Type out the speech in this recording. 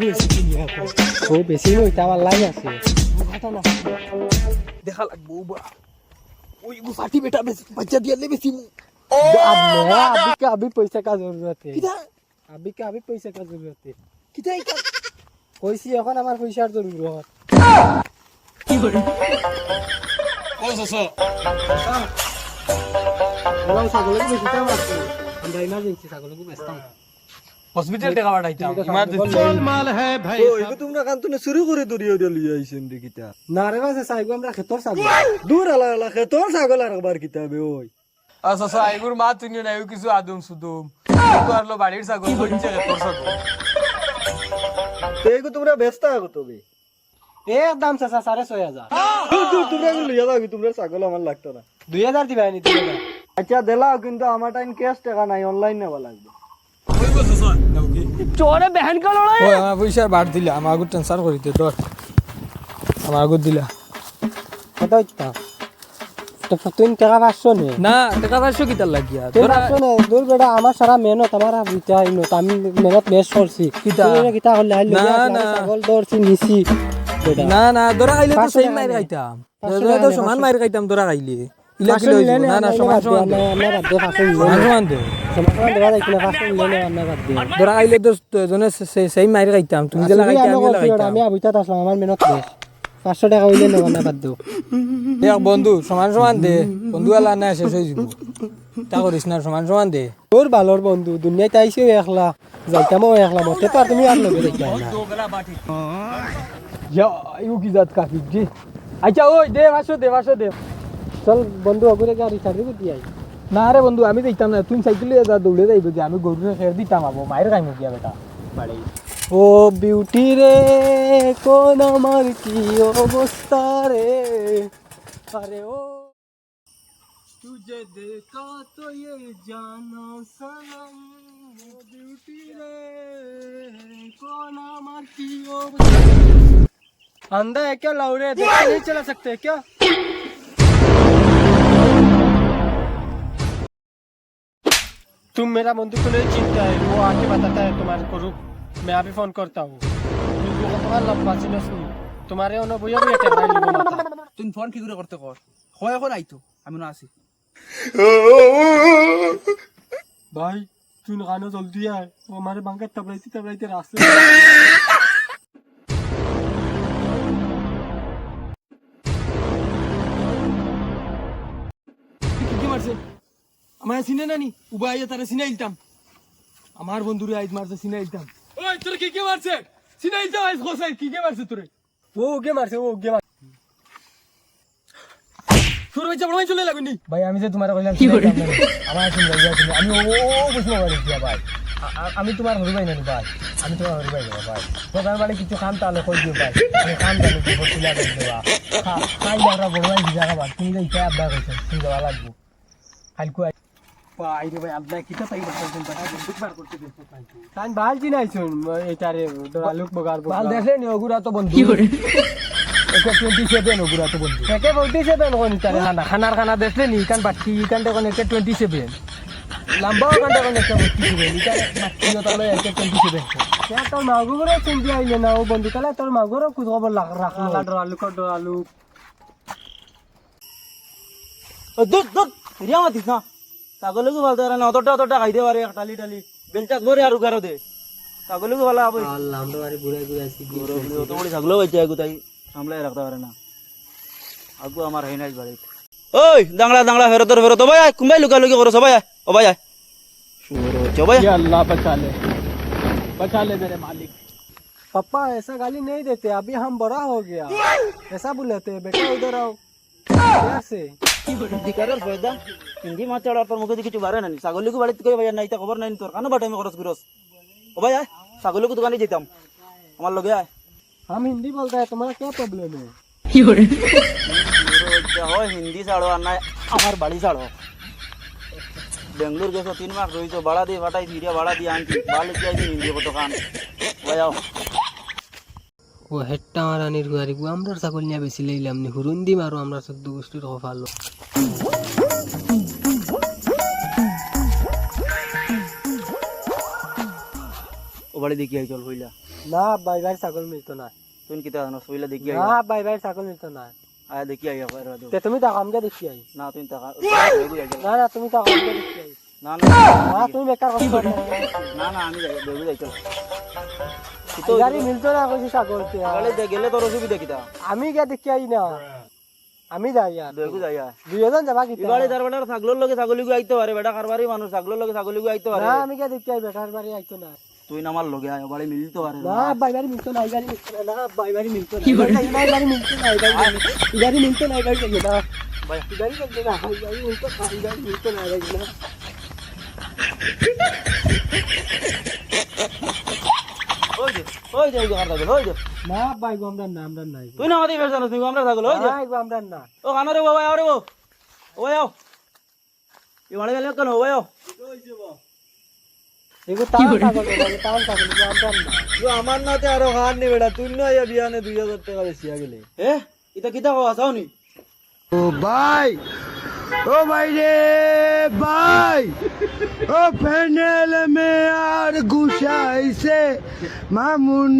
বেশি কিনি এখন ও বেশি নই তা আমার লাই আছে দেখা লাগবো বা ওই ফাটি বেটা বেশি বাচ্চা দিয়ে ले বেশি अब मेरा अभी का अभी पैसे का जरूरत है কিধা अभी का अभी पैसे का जरूरत है কিধা এটা কইছি এখন আমার পয়সার জরুরত ওরাও ছাগলকে বেশি দাম আছে আমরা ইমার্জেন্সি ছাগলকে বেচতাম হসপিটাল টাকা পাঠাইতাম ইমার্জেন্সি। ও এগো তোমরা কান তুনে শুরু করে দরিয়া দিয়ে লিয়ে আইছেন কিতা না রে বাসে চাইগো আমরা খেতর ছাগল দূর আলা আলা খে তোর ছাগল আর একবার কিতাবে ওই। আচ্ছা আচ্ছা এগুর মা তুমি নাই কিছু আদম সুদম। তো আরলো বাড়ির ছাগল বলছে তোর ছাগল তো এগো তোমরা ব্যস্ত আগো তবে। এ দাম চাচা সাড়ে ছয় হাজার। তোমরা এগুলো লিয়ে যাও তোমরা ছাগল আমার লাগতো না। দুই হাজার দিবা আচ্ছা দেলাও কিন্তু আমার টাইম ক্যাশ টাকা নাই অনলাইন নেওয়া লাগবে। চোরে বেহেন কা লড়াই ওই আমার পয়সা বাড় দিলা আমার আগু ট্রান্সফার করিতে তোর আমার আগু দিলা। কত হইতা তো। তুই টাকা পাঁচশো নে? না টাকা পাঁচশো কিতার লাগিয়া? তুই পাঁচশো নে? দূর বেটা আমার সারা মেহনত আমার বুঝতে হইল আমি মেহনত বেশ করছি। কিতা? কিতা হলে আইলো? না, না। ছাগল দৌড়ছি নিছি। না না দরা খাইলে তো টাকা মাইর খাইতাম। টাকা তো সমান মাইর খাইতাম দরা খাইলে। ইলা পাঁচশো কিলো নিলে নে, না না সমান সমান দে, আমরা- আমরা বাদ দে, পাঁচশো সমান সমান দে সমান সমান দেওয়া যাইতো না, পাঁচশো নিলে নে, আমরা বাদ দে। দরা খাইলে তো জনে সেম মাইর খাইতাম তুমি যে লাগাইতে আমি আমি করছি ওটা, লাগাইতাম আমি আবুইতাত আসলাম আমার মেহনত বেশ পাঁচশো টাকা হইলে নেব না বাদ দেও দেখ বন্ধু সমান সমান দে বন্ধু আলা না শেষ হয়ে যাব তা করিস না সমান সমান দে তোর ভালোর বন্ধু দুনিয়ায় তাইছেও একলা যাইতামও একলা মতে তো আর তুমি আর লগে যাইতা না ইয়া ইউ কি জাত কাকি জি আচ্ছা ওই দে পাঁচশো দে পাঁচশো দে চল বন্ধু অগুরে গাড়ি ছাড়ি বুঝি আই না রে বন্ধু আমি দেখতাম না তুই সাইকেলে যা দৌড়ে যাইব যে আমি গরুরে খের দিতাম আবো মায়ের খাইমু গিয়া বেটা বাড়ি ও বিউটি রে কোন আমার কি অবস্থা রে আরে ও তুঝে দেখা তো ये জানা সনম ও বিউটি রে কোন আমার কি অবস্থা अंधा है क्या लाउरे देख के नहीं चला सकते क्या तुम मेरा बंधु को नहीं चिंता है वो आके बताता है तुम्हारे को रुक मैं अभी फोन करता हूँ तुम्हारा लंबा सिनस नहीं तुम्हारे उन्हें भैया भी टेबल लिबो माता তুই ফোন কি করে করতে কর হয় এখন আইতো আমি না আছি भाई तू गाना जल्दी आए वो हमारे बंका तबलाइती तबलाइती रास्ते में- কি মারছে আমায় চিনে নানি উবা আইয়া তারা চিনে আইলতাম আমার বন্ধুরে আইজ মারছে চিনে আইলতাম ওই তোর কি কে মারছে? চিনে আইলতাম আইজ কি কে মারছে তোরে? ও কে মারছে ও কে মারছে বড় চলে লাগুনি ভাই আমি যে তোমার কইলাম কি করে? আমার চিনে আমি ও বুঝলো ভাই। আমি তোমার হরি ভাই নানি ভাই। আমি তোমার হরি ভাই দেবো ভাই। তোমার বাড়ি কিছু খান তাহলে কই দিও ভাই। আমি খান তাহলে দিব তুলা করে দেবা খাই আমরা বড় ভাই দিবা খাবার। তুমি যে ইটা আব্বা কইছো তুমি যাওয়া লাগবো। হালকু বাইরে ভাই আল্লাহ কিটা তাই বলছেন দুবার করতে দিতে তাই তাই বাল দুধ দুধ রিয়া দিছ না ছাগলকে ভালো না অতটা অতটা খাইতে পারে টালি টালি বেলচাত ভরে আর উগারো দে ছাগলকে ভালো হবে আল্লাহ আমরা বাড়ি ঘুরে ঘুরে আসি অত বড় ছাগল হয়েছে আগু তাই সামলাই রাখতে পারে না আগু আমার হয় নাই বাড়ি ওই দাংলা দাংলা ফেরতর ফেরত ভাই আয় কুম্বাই লুকা লুকি করো সবাই আয় ও ভাই আয় শুরু হচ্ছে ভাই या अल्लाह बचा ले बचा ले मेरे मालिक पापा ऐसा गाली नहीं देते अभी हम बड़ा हो गया ऐसा बुलाते हैं बेटा उधर आओ कैसे দিকারের ফয়দা হিন্দি মাছ চড়ার তোর মুখে দিয়ে কিছু বাড়ে না ছাগলকে বাড়িতে কই ভাই নাই তা খবর নাই তোর কানো বাটাই খরচ করস ও ভাই আয় ছাগলকে দোকানে যেতাম আমার লগে আয় हम हिंदी बोलते हैं तुम्हारा क्या प्रॉब्लम है শুরু হচ্ছে হয় হিন্দি ছাড়ো আর নাই আমার বাড়ি ছাড়ো বেঙ্গলোর গেছো তিন মাস রয়েছো ভাড়া দিয়ে ভাটাই ফিরিয়া ভাড়া দিয়ে আনছি ভালো কি আইছি হিন্দি কত খান ভাই আও ও হেট্টা মারানির গুয়ারি গু আমরা ছাগল নিয়ে বেশি লইলাম নি হুরুন্দি মারো আমরা চোদ্দ গোষ্ঠীর কফালো ও বাড়ি দেখি আই হইলা। না বাই বাই ছাগল মিলতো না। তুই কিতা জানো সইলা দেখি না বাই বাই ছাগল মিলতো না। আয় দেখি আই আবার তে তুমি দেখি আই। না তুমি দেখি আই। না না না তুমি বেকার কথা বলো না না আমি যাই গাড়ি মিলতো না কইছি ছাগল তে গেলে গেলে তোর অসুবিধা কিতা আমি কে দেখি আই না। আমি যাই আর বেগু যাই দুইজন যাবা কি ইবাড়ি তার বেটার ছাগলের লগে ছাগলিগু আইতে পারে বেটা কারবারি মানুষ ছাগলের লগে ছাগলিগু আইতে পারে। না আমি কে দেখতে আই বেটার বাড়ি আইতো না তুই না আমার লগে আয় বাড়ি মিলতে পারে। না বাই বাড়ি মিলতো না গাড়ি মিলতো না বাই বাড়ি মিলতো না এই বাড়ি মিলতো না গাড়ি গাড়ি মিলতো না গাড়ি যাইও না। ভাই গাড়ি মিলতো না গাড়ি মিলতো না গাড়ি না ওই যে ওই যে ওই যে ছাগল ওই যে। না বাই গো আমরা না আমরা নাই তুই না আমাদের বেশ তুই আমরা ছাগল ওই যে। না গো না। ও কানো রে বাবা আও রে বো ওই আও ইবাড়ি গেলে কেন ওই আও এগো তান ছাগল এগো ছাগল না। আমার নাতে আরও খান নি বেটা তুই না বিয়ানে দুই হাজার টাকা বেশি গেলে এ? ইতা কিতা কওয়া চাওনি? ও ভাই! ও ভাই রে ভাই। ও প্যানেল মে আর গুছাইছে মামুন